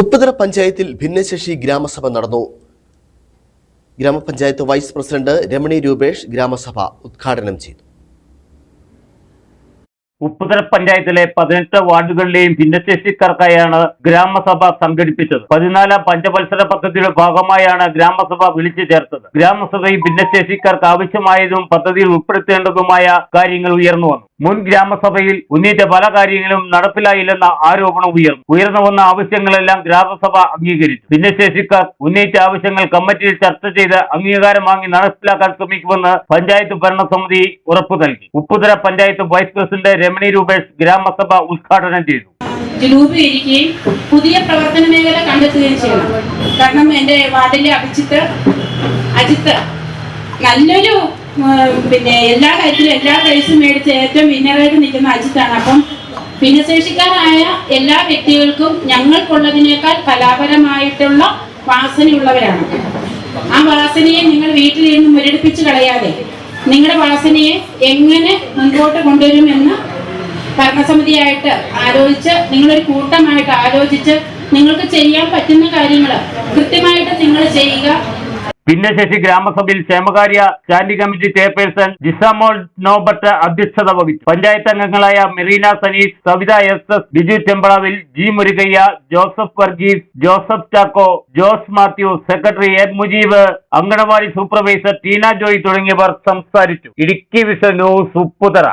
ഉപ്പുതറ പഞ്ചായത്തിൽ ഭിന്നശേഷി ഗ്രാമസഭ നടന്നു. ഗ്രാമപഞ്ചായത്ത് വൈസ് പ്രസിഡന്റ് രമണി രൂപേഷ് ഗ്രാമസഭ ഉദ്ഘാടനം ചെയ്തു. ഉപ്പുതര പഞ്ചായത്തിലെ പതിനെട്ട് വാർഡുകളിലെയും ഭിന്നശേഷിക്കാർക്കായാണ് ഗ്രാമസഭ സംഘടിപ്പിച്ചത്. പതിനാലാം പഞ്ചവത്സര പദ്ധതിയുടെ ഭാഗമായാണ് ഗ്രാമസഭ വിളിച്ചു ചേർത്തത്. ഗ്രാമസഭയിൽ ഭിന്നശേഷിക്കാർക്ക് ആവശ്യമായതും പദ്ധതിയിൽ ഉൾപ്പെടുത്തേണ്ടതുമായ കാര്യങ്ങൾ ഉയർന്നു വന്നു. മുൻ ഗ്രാമസഭയിൽ ഉന്നയിച്ച പല കാര്യങ്ങളും നടപ്പിലായില്ലെന്ന ആരോപണം ഉയർന്നു. ഉയർന്നു വന്ന ആവശ്യങ്ങളെല്ലാം ഗ്രാമസഭ അംഗീകരിച്ചു. ഭിന്നശേഷിക്കാർ ഉന്നയിച്ച ആവശ്യങ്ങൾ കമ്മിറ്റിയിൽ ചർച്ച ചെയ്ത് അംഗീകാരം വാങ്ങി നടപ്പിലാക്കാൻ ശ്രമിക്കുമെന്ന് പഞ്ചായത്ത് ഭരണസമിതി ഉറപ്പു നൽകി. ഉപ്പുതര പഞ്ചായത്ത് വൈസ് പ്രസിഡന്റ് രമണി രൂപേഷ് ഗ്രാമസഭ ഉദ്ഘാടനം ചെയ്തു. രൂപീകരിക്കുകയും പുതിയ പ്രവർത്തന മേഖല കണ്ടെത്തുകയും ചെയ്യണം കാരണം എന്റെ വാർഡിലെ അഭിജിത്ത് അജിത്ത് നല്ലൊരു പിന്നെ എല്ലാ കാര്യത്തിലും എല്ലാ പ്രൈസും മേടിച്ച് ഏറ്റവും വിന്നറായിട്ട് നിൽക്കുന്ന അജിത്താണ്. അപ്പം ഭിന്നശേഷിക്കാരായ എല്ലാ വ്യക്തികൾക്കും ഞങ്ങൾക്കുള്ളതിനേക്കാൾ കലാപരമായിട്ടുള്ള വാസനയുള്ളവരാണ്. ആ വാസനയെ നിങ്ങൾ വീട്ടിൽ വീട്ടിലിരുന്ന് മുരടിപ്പിച്ച് കളയാതെ നിങ്ങളുടെ വാസനയെ എങ്ങനെ മുൻപോട്ട് കൊണ്ടുവരുമെന്ന് ഭരണസമിതിയായിട്ട് ആലോചിച്ച് നിങ്ങളൊരു കൂട്ടമായിട്ട് ആലോചിച്ച് നിങ്ങൾക്ക് ചെയ്യാൻ പറ്റുന്ന കാര്യങ്ങൾ കൃത്യമായിട്ട് നിങ്ങൾ ചെയ്യുക. ഭിന്നശേഷി ഗ്രാമസഭയിൽ ക്ഷേമകാര്യ standing committee chairperson Jisamol Nobert അധ്യക്ഷത വഹിച്ചു. പഞ്ചായത്ത് അംഗങ്ങളായ Merina Saneesh Savitha S S Biju Chembalavil G Murugaiah Joseph Varghese Joseph Chacko Jose Mathew secretary N Mujeeb anganwadi supervisor Teena Joy തുടങ്ങിയവർ സംസാരിച്ചു. Idukki vision news Upputhara.